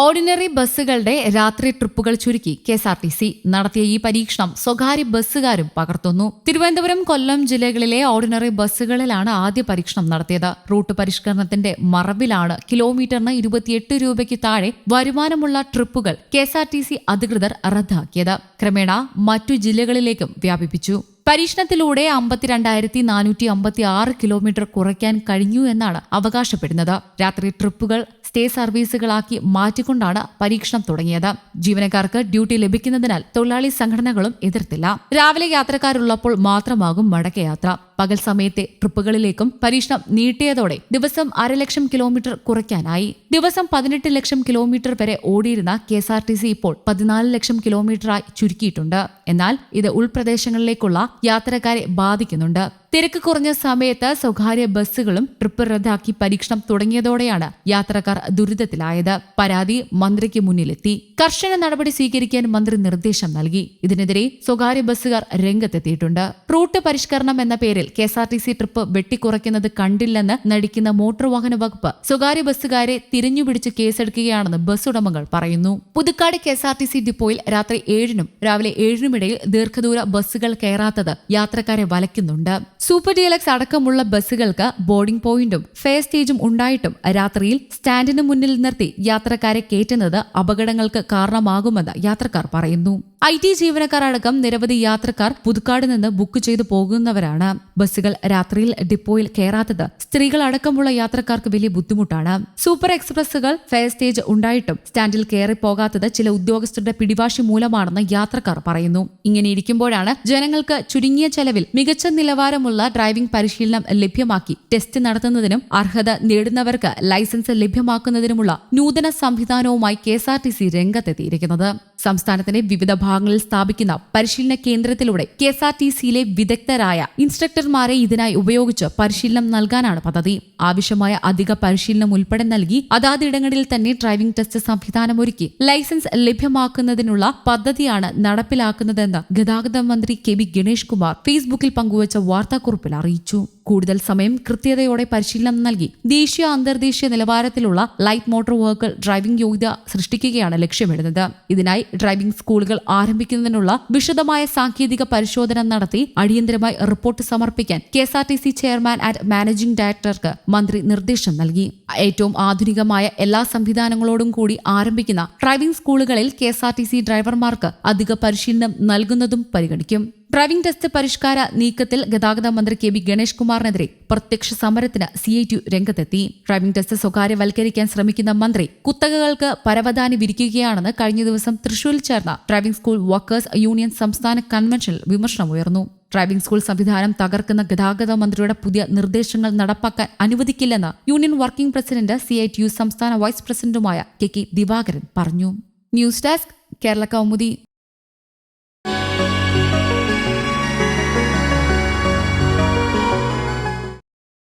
Ordinary ബസ്സുകളുടെ രാത്രി ട്രിപ്പുകൾ ചുരുക്കി. K S R T C നടത്തിയ ഈ പരീക്ഷണം സ്വകാര്യ ബസ്സുകാരും പകർത്തുന്നു. തിരുവനന്തപുരം കൊല്ലം ജില്ലകളിലെ ഓർഡിനറി ബസ്സുകളിലാണ് ആദ്യ പരീക്ഷണം നടത്തിയത്. റൂട്ട് പരിഷ്കരണത്തിന്റെ മറവിലാണ് കിലോമീറ്ററിന് ഇരുപത്തിയെട്ട് രൂപയ്ക്ക് താഴെ വരുമാനമുള്ള ട്രിപ്പുകൾ K S R T C അധികൃതർ റദ്ദാക്കിയത്. ക്രമേണ മറ്റു ജില്ലകളിലേക്കും വ്യാപിപ്പിച്ചു. പരീക്ഷണത്തിലൂടെ അമ്പത്തിരണ്ടായിരത്തി നാനൂറ്റി അമ്പത്തി ആറ് കിലോമീറ്റർ കുറയ്ക്കാൻ കഴിഞ്ഞു എന്നാണ് അവകാശപ്പെടുന്നത്. രാത്രി ട്രിപ്പുകൾ സ്റ്റേ സർവീസുകളാക്കി മാറ്റിക്കൊണ്ടാണ് പരീക്ഷണം തുടങ്ങിയത്. ജീവനക്കാർക്ക് ഡ്യൂട്ടി ലഭിക്കുന്നതിനാൽ തൊഴിലാളി സംഘടനകളും എതിർത്തില്ല. രാവിലെ യാത്രക്കാരുള്ളപ്പോൾ മാത്രമാകും മടക്കയാത്ര. പകൽ സമയത്തെ ട്രിപ്പുകളിലേക്കും പരീക്ഷണം നീട്ടിയതോടെ ദിവസം അരലക്ഷം കിലോമീറ്റർ കുറയ്ക്കാനായി. ദിവസം പതിനെട്ട് ലക്ഷം കിലോമീറ്റർ വരെ ഓടിയിരുന്ന K S R T C ഇപ്പോൾ പതിനാല് ലക്ഷം കിലോമീറ്ററായി ചുരുക്കിയിട്ടുണ്ട്. എന്നാൽ ഇത് ഉൾപ്രദേശങ്ങളിലേക്കുള്ള യാത്രക്കാരെ ബാധിക്കുന്നുണ്ട്. തിരക്ക് കുറഞ്ഞ സമയത്ത് സ്വകാര്യ ബസ്സുകളും ട്രിപ്പ് റദ്ദാക്കി പരീക്ഷണം തുടങ്ങിയതോടെയാണ് യാത്രക്കാർ ദുരിതത്തിലായത്. പരാതി മന്ത്രിക്ക് മുന്നിലെത്തി. കർശന നടപടി സ്വീകരിക്കാൻ മന്ത്രി നിർദ്ദേശം നൽകി. ഇതിനെതിരെ സ്വകാര്യ ബസ്സുകാർ രംഗത്തെത്തിയിട്ടുണ്ട്. റൂട്ട് പരിഷ്കരണം എന്ന പേരിൽ K S R T C trip വെട്ടിക്കുറയ്ക്കുന്നത് കണ്ടില്ലെന്ന് നടിക്കുന്ന മോട്ടോർ വാഹന വകുപ്പ് സ്വകാര്യ ബസ്സുകാരെ തിരിഞ്ഞുപിടിച്ച് കേസെടുക്കുകയാണെന്ന് ബസ് ഉടമകൾ പറയുന്നു. Puthukkad K S R T C ഡിപ്പോയിൽ രാത്രി ഏഴിനും രാവിലെ ഏഴിനുമിടയിൽ ദീർഘദൂര ബസ്സുകൾ കയറാത്തത് യാത്രക്കാരെ വലയ്ക്കുന്നുണ്ട്. സൂപ്പർ ഡിയലക്സ് അടക്കമുള്ള ബസ്സുകൾക്ക് ബോർഡിംഗ് പോയിന്റും ഫെയർ സ്റ്റേജും ഉണ്ടായിട്ടും രാത്രിയിൽ സ്റ്റാൻഡിന് മുന്നിൽ നിർത്തി യാത്രക്കാരെ കയറ്റുന്നത് അപകടങ്ങൾക്ക് കാരണമാകുമെന്ന് യാത്രക്കാർ പറയുന്നു. ഐ ടി ജീവനക്കാർ അടക്കം നിരവധി യാത്രക്കാർ പുതുക്കാട് നിന്ന് ബുക്ക് ചെയ്തു പോകുന്നവരാണ്. ബസ്സുകൾ രാത്രിയിൽ ഡിപ്പോയിൽ കയറാത്തത് സ്ത്രീകൾ അടക്കമുള്ള യാത്രക്കാർക്ക് വലിയ ബുദ്ധിമുട്ടാണ്. സൂപ്പർ എക്സ്പ്രസുകൾ ഫെയർ സ്റ്റേജ് ഉണ്ടായിട്ടും സ്റ്റാൻഡിൽ കയറി പോകാത്തത് ചില ഉദ്യോഗസ്ഥരുടെ പിടിവാശി മൂലമാണെന്ന് യാത്രക്കാർ പറയുന്നു. ഇങ്ങനെ ഇരിക്കുമ്പോഴാണ് ജനങ്ങൾക്ക് ചുരുങ്ങിയ ചെലവിൽ മികച്ച നിലവാരമുള്ള ഡ്രൈവിംഗ് പരിശീലനം ലഭ്യമാക്കി ടെസ്റ്റ് നടത്തുന്നതിനും അർഹത നേടുന്നവർക്ക് ലൈസൻസ് ലഭ്യമാക്കുന്നതിനുമുള്ള നൂതന സംവിധാനവുമായി K S R T C രംഗത്തെത്തിയിരിക്കുന്നത്. സംസ്ഥാനത്തിന്റെ വിവിധ ഭാഗങ്ങളിൽ സ്ഥാപിക്കുന്ന പരിശീലന കേന്ദ്രത്തിലൂടെ കെ എസ് ആർ ടി സിയിലെ വിദഗ്ധരായ ഇൻസ്ട്രക്ടർമാരെ ഇതിനായി ഉപയോഗിച്ച് പരിശീലനം നൽകാനാണ് പദ്ധതി. ആവശ്യമായ അധിക പരിശീലനം ഉൾപ്പെടെ നൽകി അതാതിടങ്ങളിൽ തന്നെ ഡ്രൈവിംഗ് ടെസ്റ്റ് സംവിധാനം ഒരുക്കി ലൈസൻസ് ലഭ്യമാക്കുന്നതിനുള്ള പദ്ധതിയാണ് നടപ്പിലാക്കുന്നതെന്ന് ഗതാഗത മന്ത്രി കെ വി ഗണേഷ് കുമാർ ഫേസ്ബുക്കിൽ പങ്കുവച്ച വാർത്താക്കുറിപ്പിൽ അറിയിച്ചു. കൂടുതൽ സമയം കൃത്യതയോടെ പരിശീലനം നൽകി. ദേശീയ അന്തർദേശീയ നിലവാരത്തിലുള്ള ലൈറ്റ് മോട്ടോർ വെഹിക്കിൾ ഡ്രൈവിംഗ് യോഗ്യത സൃഷ്ടിക്കുകയാണ് ലക്ഷ്യമിടുന്നത്. ഇതിനായി ഡ്രൈവിംഗ് സ്കൂളുകൾ ആരംഭിക്കുന്നതിനുള്ള വിശദമായ സാങ്കേതിക പരിശോധന നടത്തി അടിയന്തരമായി റിപ്പോർട്ട് സമർപ്പിക്കാൻ K S R T C chairman and managing ഡയറക്ടർക്ക് മന്ത്രി നിർദ്ദേശം നൽകി. ഏറ്റവും ആധുനികമായ എല്ലാ സംവിധാനങ്ങളോടും കൂടി ആരംഭിക്കുന്ന ഡ്രൈവിംഗ് സ്കൂളുകളിൽ K S R T C ഡ്രൈവർമാർക്ക് അധിക പരിശീലനം നൽകുന്നതും പരിഗണിക്കും. ഡ്രൈവിംഗ് ടെസ്റ്റ് പരിഷ്കാര നീക്കത്തിൽ ഗതാഗത മന്ത്രി കെ ബി ഗണേഷ് കുമാറിനെതിരെ പ്രത്യക്ഷ സമരത്തിന് സി ഐ ടി രംഗത്തെത്തി. ഡ്രൈവിംഗ് ടെസ്റ്റ് സ്വകാര്യവൽക്കരിക്കാൻ ശ്രമിക്കുന്ന മന്ത്രി കുത്തകകൾക്ക് പരവതാനി വിരിക്കുകയാണെന്ന് കഴിഞ്ഞ ദിവസം തൃശൂരിൽ ചേർന്ന ഡ്രൈവിംഗ് സ്കൂൾ വർക്കേഴ്സ് യൂണിയൻ സംസ്ഥാന കൺവെൻഷനിൽ വിമർശനമുയർന്നു ഡ്രൈവിംഗ് സ്കൂൾ സംവിധാനം തകർക്കുന്ന ഗതാഗത മന്ത്രിയുടെ പുതിയ നിർദ്ദേശങ്ങൾ നടപ്പാക്കാൻ അനുവദിക്കില്ലെന്ന് union working president C I T U സംസ്ഥാന വൈസ് പ്രസിഡന്റുമായ കെ കെ ദിവാകരൻ പറഞ്ഞു. News desk Kerala Kaumudi.